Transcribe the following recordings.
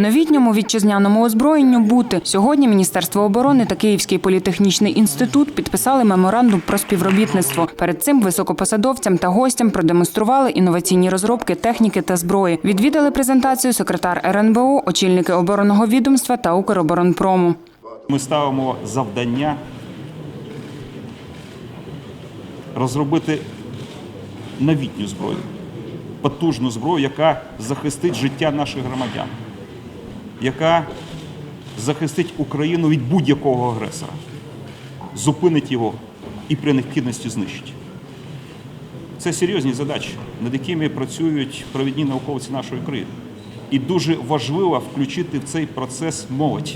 Новітньому вітчизняному озброєнню бути сьогодні Міністерство оборони та Київський політехнічний інститут підписали меморандум про співробітництво. Перед цим високопосадовцям та гостям продемонстрували інноваційні розробки техніки та зброї. Відвідали презентацію секретар РНБО, очільники оборонного відомства та Укроборонпрому. Ми ставимо завдання розробити новітню зброю, потужну зброю, яка захистить життя наших громадян, яка захистить Україну від будь-якого агресора, зупинить його і при необхідності знищить. Це серйозні задачі, над якими працюють провідні науковці нашої країни. І дуже важливо включити в цей процес молодь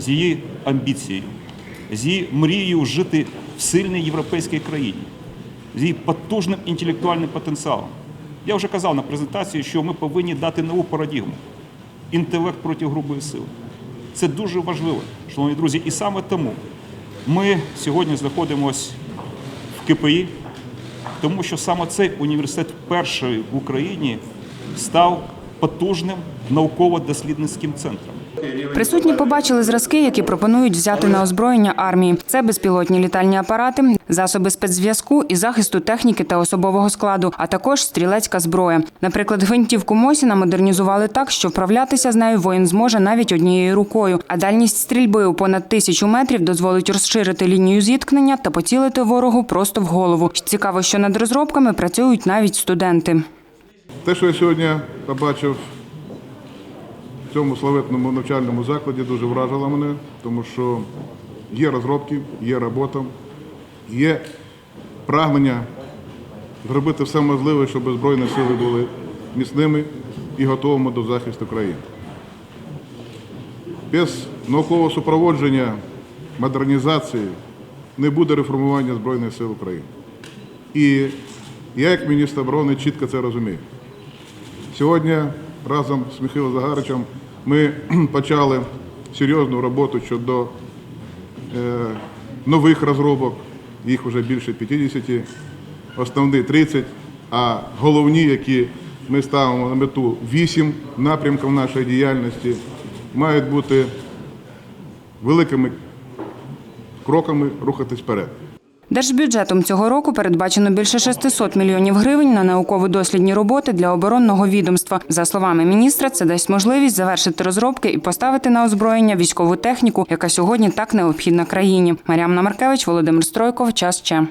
з її амбіцією, з її мрією жити в сильній європейській країні, з її потужним інтелектуальним потенціалом. Я вже казав на презентації, що ми повинні дати нову парадігму інтелект проти грубої сили. Це дуже важливо, шановні друзі. І саме тому ми сьогодні знаходимося в КПІ, тому що саме цей університет перший в Україні став потужним науково-дослідницьким центром. Присутні побачили зразки, які пропонують взяти на озброєння армії. Це безпілотні літальні апарати, засоби спецзв'язку і захисту техніки та особового складу, а також стрілецька зброя. Наприклад, гвинтівку Мосіна модернізували так, що вправлятися з нею воїн зможе навіть однією рукою. А дальність стрільби у понад тисячу метрів дозволить розширити лінію зіткнення та поцілити ворогу просто в голову. Цікаво, що над розробками працюють навіть студенти. Те, що я сьогодні побачив цьому славетному навчальному закладі, дуже вражило мене, тому що є розробки, є робота, є прагнення зробити все можливе, щоб Збройні сили були міцними і готовими до захисту країни. Без наукового супроводження, модернізації не буде реформування Збройних сил України. І я, як міністр оборони, чітко це розумію. Сьогодні разом з Михайлом Загаричем ми почали серйозну роботу щодо е, нових розробок, їх вже більше 50, основні 30, а головні, які ми ставимо на мету 8 напрямків нашої діяльності, мають бути великими кроками рухатись вперед. Держбюджетом цього року передбачено більше 600 мільйонів гривень на науково-дослідні роботи для оборонного відомства. За словами міністра, це дасть можливість завершити розробки і поставити на озброєння військову техніку, яка сьогодні так необхідна країні. Маріамна Маркевич, Володимир Стройков. Час ще.